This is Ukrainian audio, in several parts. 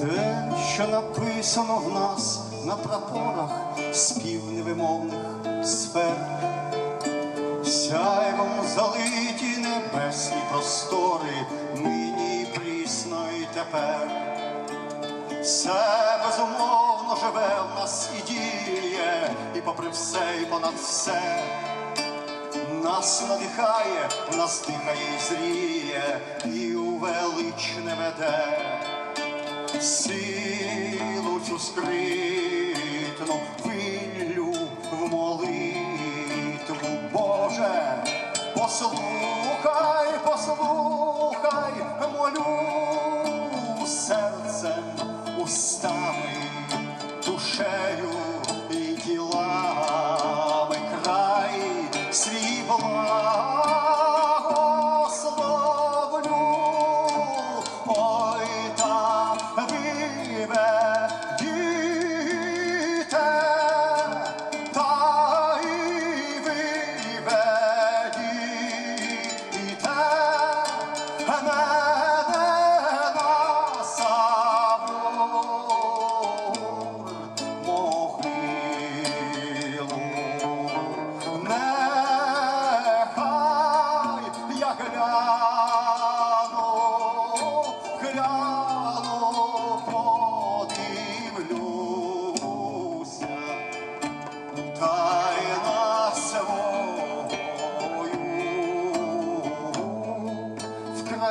Те, що написано в нас на прапорах спів невимовних сфер, сяйвом залиті небесні простори, нині прісно і тепер. Все безумовно живе в нас і діє, і попри все, і понад все. Нас надихає, нас дихає і зріє, і у величне веде. Силу цю скритну виллю в молитву, Боже, послухай, послухай, молю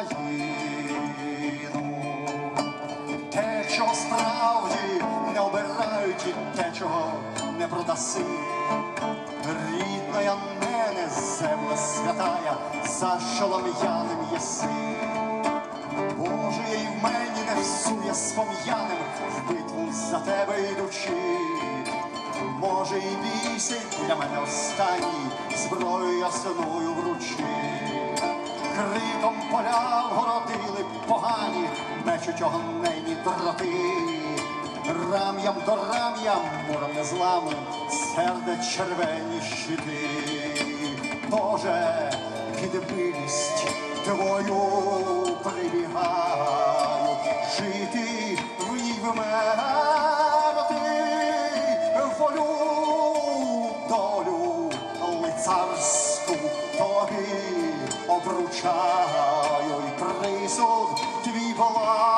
в країну. Те, чого справді не обирають, і те, чого не продаси. Рідная мене земля святая, за шолом'яним єси. Боже, й в мені не всує з пом'яним в битву за тебе йдучи. Може, і бійся для мене останній зброю ясною мечуть огненні дроти. Рам'ям до рам'ям, муром незламу, серде червені щити. Боже, під твою прибігаю, жити в ній вмерти, волю долю лицарську тобі обручаю і присуд твій благословлю.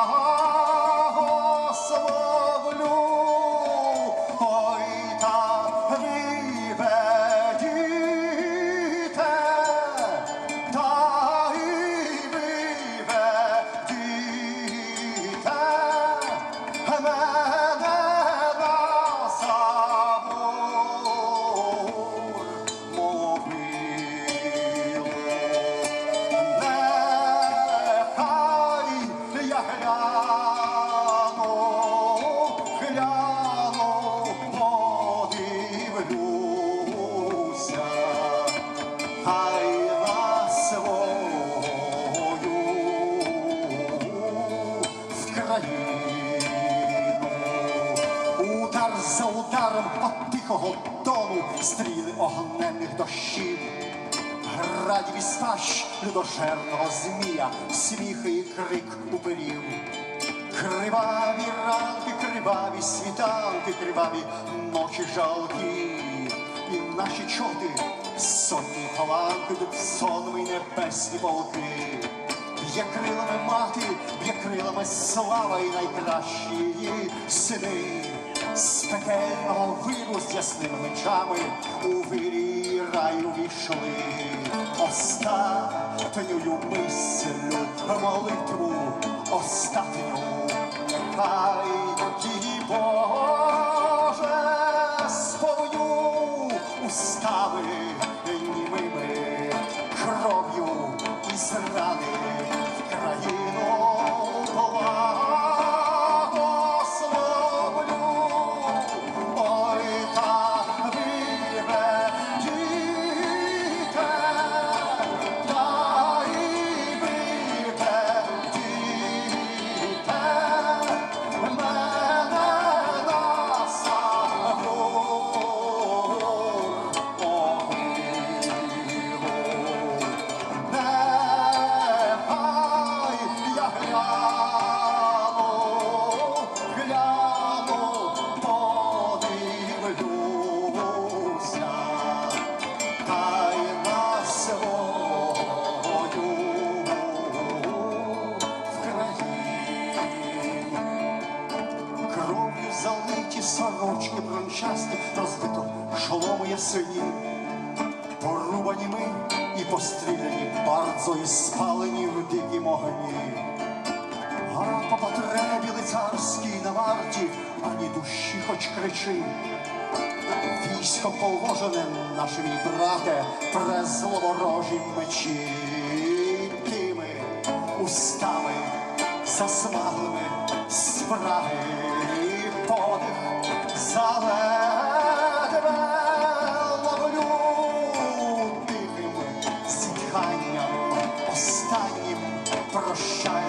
Тихого тону стріли огненних дощів. Градів стащ людожерного змія, сміхи і крик уперів. Криваві ранки, криваві світанки, криваві ночі жалкі. І наші чоти, сотні паланки, тут сонми небесні полки. Б'є крилами мати, б'є крилами слава і найкращі її сини. З пекельного виру з ясними мечами у вирі раю війшли. Остатньою мислю молитву остатню. Нехай її Боже сповню устами німими кров'ю брончасті, розбито шолому ясені. Порубані ми і постріляні, bardzo і спалені в дикім огні. А по потребі лицарській на варті, ані душі хоч кричи. Військо положене, наше мій брате, презловорожі мечі. Тими устами засмаглими спраги подих тебе ловлю тихим зітханням останнім прощальним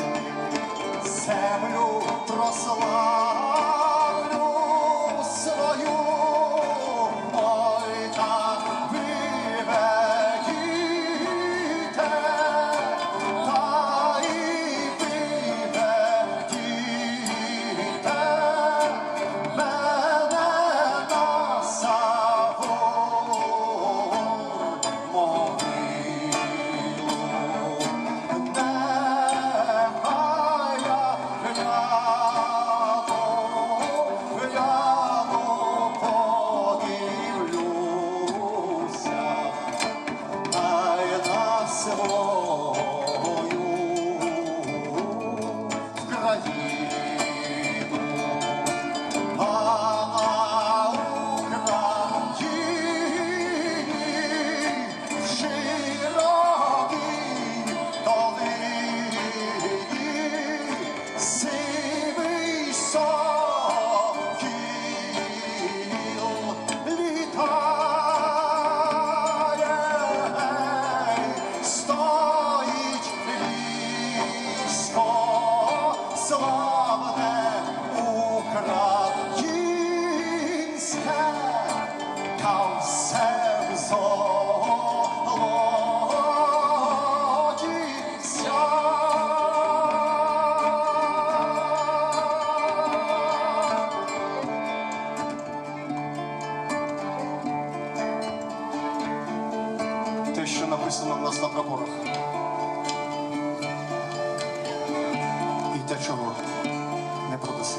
Те, що написано на прапорах. І те, чого не продаси.